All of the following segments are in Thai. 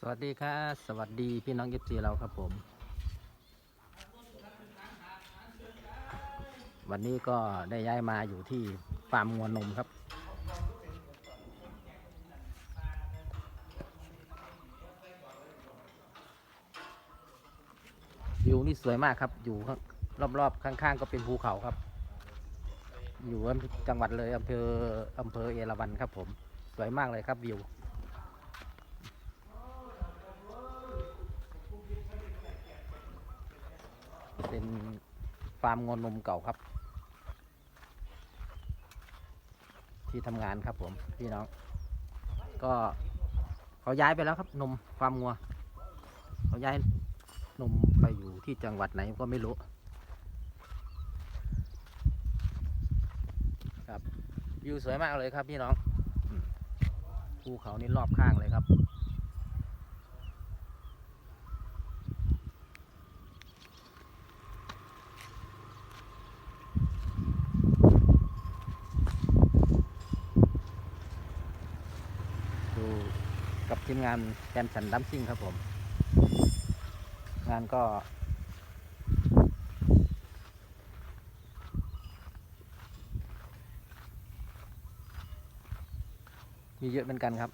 สวัสดีครับสวัสดีพี่น้องเอฟซีเราครับผม วันนี้ก็ได้ย้ายมาอยู่ที่ฟาร์มงัวนมครับ วิวนี่สวยมากครับ อยู่รอบๆข้างๆ ก็เป็นภูเขาครับ อยู่จังหวัดเลยอำเภออำเภอเอราวัณครับผม สวยมากเลยครับวิว เป็นฟาร์มงอนนมเก่าครับ ที่ทำงานครับผมพี่น้อง ก็เขาย้ายไปแล้วครับนมฟาร์มงัว เขาย้ายนมไปอยู่ที่จังหวัดไหนก็ไม่รู้ครับวิวสวยมากเลยครับพี่น้องภูเขานี่รอบข้างเลยครับ ดูกับ ทีมงานแกนสันดัมซิ่งครับผม งานก็มีเยอะเหมือนกันครับ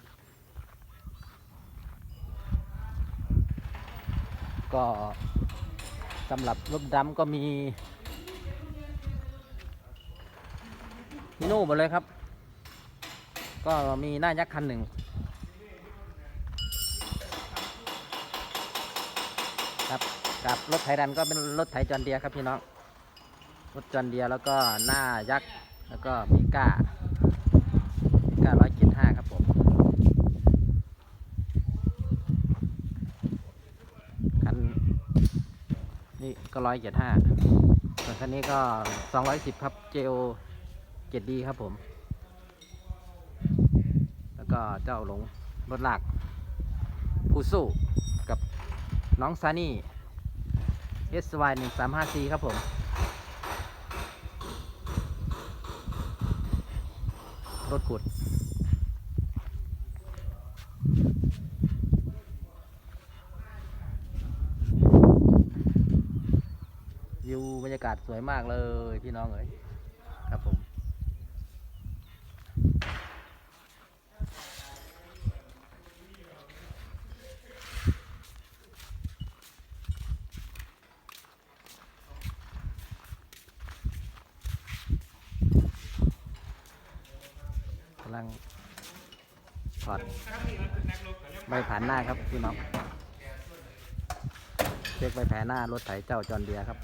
ก็สำหรับรถดำก็มีฮิโน่หมดเลยครับ ก็มีหน้ายักษ์คันหนึ่ง ครับกับรถไถดันก็เป็นรถไถจอนเดียครับพี่น้องรถจอนเดียแล้วก็หน้ายักษ์แล้วก็มีก้ามีก้าร้อยเจ็ดห้าครับผมคันนี่ก็ร้อยเจ็ดห้าส่วนคันนี้ก็สองร้อยสิบครับ JO เจ็ดดีครับผม แล้วก็เจ้าหลงรถหลากผู้สู้กับ น้องซานี่ SY 1 3 5 4ครับผม รถขุด วิวบรรยากาศสวยมากเลยพี่น้องเอ๋ยครับผม ลังถอดใบผ่านหน้าครับพี่น้องเช็คใบแผลหน้ารถไถเจ้าจอนเดียครับ